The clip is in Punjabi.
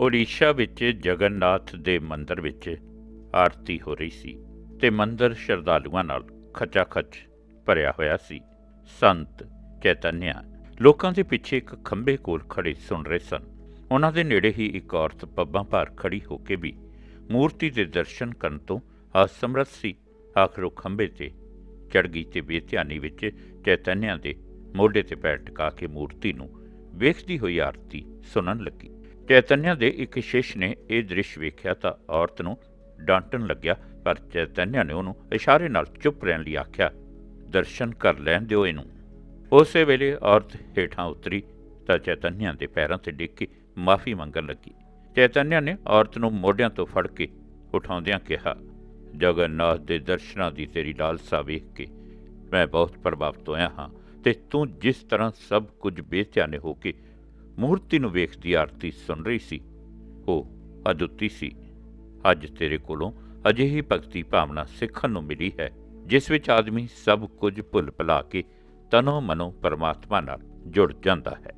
ਓਡੀਸ਼ਾ ਵਿੱਚ ਜਗਨਨਾਥ ਦੇ ਮੰਦਿਰ ਵਿੱਚ ਆਰਤੀ ਹੋ ਰਹੀ ਸੀ ਤੇ ਮੰਦਿਰ ਸ਼ਰਧਾਲੂਆਂ ਨਾਲ ਖਚਾਖਚ ਭਰਿਆ ਹੋਇਆ ਸੀ। ਸੰਤ ਚੈਤਨਿਆ, ਲੋਕਾਂ ਦੇ ਪਿੱਛੇ ਇੱਕ ਖੰਭੇ ਕੋਲ ਖੜੇ ਸੁਣ ਰਹੇ ਸਨ। ਉਹਨਾਂ ਦੇ ਨੇੜੇ ਹੀ ਇੱਕ ਔਰਤ ਪੱਬਾਂ ਭਾਰ ਖੜੀ ਹੋ ਕੇ ਵੀ ਮੂਰਤੀ ਦੇ ਦਰਸ਼ਨ ਕਰਨ ਤੋਂ ਅਸਮਰਥ ਸੀ। ਆਖਰ ਉਹ ਖੰਭੇ ਤੇ ਚੜ ਗਈ ਤੇ ਬੇਧਿਆਨੀ ਵਿੱਚ ਚੈਤਨਿਆ ਦੇ ਮੋਢੇ ਤੇ ਪੈਰ ਟਿਕਾ ਕੇ ਮੂਰਤੀ ਨੂੰ ਵੇਖਦੀ ਹੋਈ ਆਰਤੀ ਸੁਣਨ ਲੱਗੀ। ਚੈਤਨਿਆ ਦੇ ਇੱਕ ਸ਼ਿਸ਼ ਨੇ ਇਹ ਦ੍ਰਿਸ਼ ਵੇਖਿਆ ਤਾਂ ਔਰਤ ਨੂੰ ਡਾਂਟਣ ਲੱਗਿਆ, ਪਰ ਚੈਤਨਿਆ ਨੇ ਉਹਨੂੰ ਇਸ਼ਾਰੇ ਨਾਲ ਚੁੱਪ ਰਹਿਣ ਲਈ ਆਖਿਆ, ਦਰਸ਼ਨ ਕਰ ਲੈਣ ਦਿਓ ਇਹਨੂੰ। ਉਸੇ ਵੇਲੇ ਔਰਤ ਹੇਠਾਂ ਉਤਰੀ ਤਾਂ ਚੈਤਨਿਆ ਦੇ ਪੈਰਾਂ ਤੇ ਡਿੱਗ ਕੇ ਮਾਫੀ ਮੰਗਣ ਲੱਗੀ। ਚੈਤਨਿਆ ਨੇ ਔਰਤ ਨੂੰ ਮੋਢਿਆਂ ਤੋਂ ਫੜ ਕੇ ਉਠਾਉਂਦਿਆਂ ਕਿਹਾ, ਜਗਨਨਾਥ ਦੇ ਦਰਸ਼ਨਾਂ ਦੀ ਤੇਰੀ ਲਾਲਸਾ ਵੇਖ ਕੇ ਮੈਂ ਬਹੁਤ ਪ੍ਰਭਾਵਿਤ ਹੋਇਆ ਹਾਂ ਤੇ ਤੂੰ ਜਿਸ ਤਰ੍ਹਾਂ ਸਭ ਕੁਝ ਬੇਧਿਆਨੇ ਹੋ ਕੇ ਮੂਰਤੀ ਨੂੰ ਵੇਖਦੀ ਆਰਤੀ ਸੁਣ ਰਹੀ ਸੀ। ਉਹ ਅਦੁੱਤੀ ਸੀ। ਅੱਜ ਤੇਰੇ ਕੋਲੋਂ ਅਜਿਹੀ ਭਗਤੀ ਭਾਵਨਾ ਸਿੱਖਣ ਨੂੰ ਮਿਲੀ ਹੈ, ਜਿਸ ਵਿੱਚ ਆਦਮੀ ਸਭ ਕੁਝ ਭੁੱਲ ਭੁਲਾ ਕੇ ਤਨੋ ਮਨੋ ਪਰਮਾਤਮਾ ਨਾਲ ਜੁੜ ਜਾਂਦਾ ਹੈ।